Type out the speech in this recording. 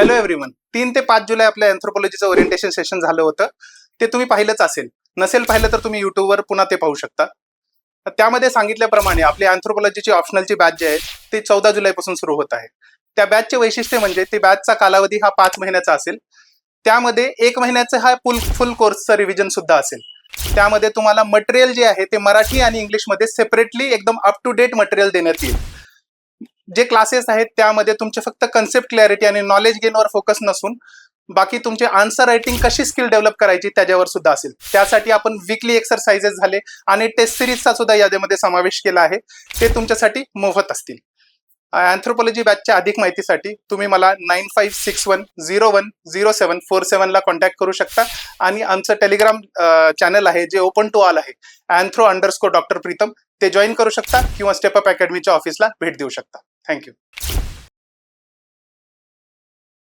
Hello everyone तीन ते पाच जुलै आपल्या अँथ्रोपॉलॉजीचं ओरिएंटेशन सेशन झालं होतं. ते तुम्ही पाहिलंच असेल. नसेल पाहिलं तर तुम्ही युट्यूबवर पुन्हा ते पाहू शकता. त्यामध्ये सांगितल्याप्रमाणे आपली अँथ्रोपॉलॉजीची ऑप्शनलची बॅच जी आहे ती चौदा जुलैपासून सुरू होत आहे. त्या बॅचचे वैशिष्ट्य म्हणजे ते बॅचचा कालावधी हा पाच महिन्याचा असेल. त्यामध्ये एक महिन्याचा हा फुल फुल कोर्सचा रिव्हिजन सुद्धा असेल. त्यामध्ये तुम्हाला मटेरियल जे आहे ते मराठी आणि इंग्लिशमध्ये सेपरेटली एकदम अप टू डेट मटेरियल देण्यात येईल. जे क्लासेस आहेत त्यामध्ये तुमचे फक्त कन्सेप्ट क्लॅरिटी आणि नॉलेज गेनवर फोकस नसून बाकी तुमचे आन्सर रायटिंग कशी स्किल डेव्हलप करायची त्याच्यावर सुद्धा असेल. त्यासाठी आपण विकली एक्सरसाइजेस झाले आणि टेस्ट सिरीजचा सुद्धा यादीमध्ये समावेश केला आहे. ते तुमच्यासाठी मोफत असतील. अँथ्रोपॉलॉजी बॅचच्या अधिक माहितीसाठी तुम्ही मला nine five six one zero one zero seven four सेवनला contact करू शकता. आणि आमचं टेलिग्राम चॅनल आहे जे ओपन टू ऑल आहे. Anthro underscore doctor Pritam. ते जॉईन करू शकता किंवा स्टेपअप अकॅडमीच्या ऑफिसला भेट देऊ शकता. Thank you.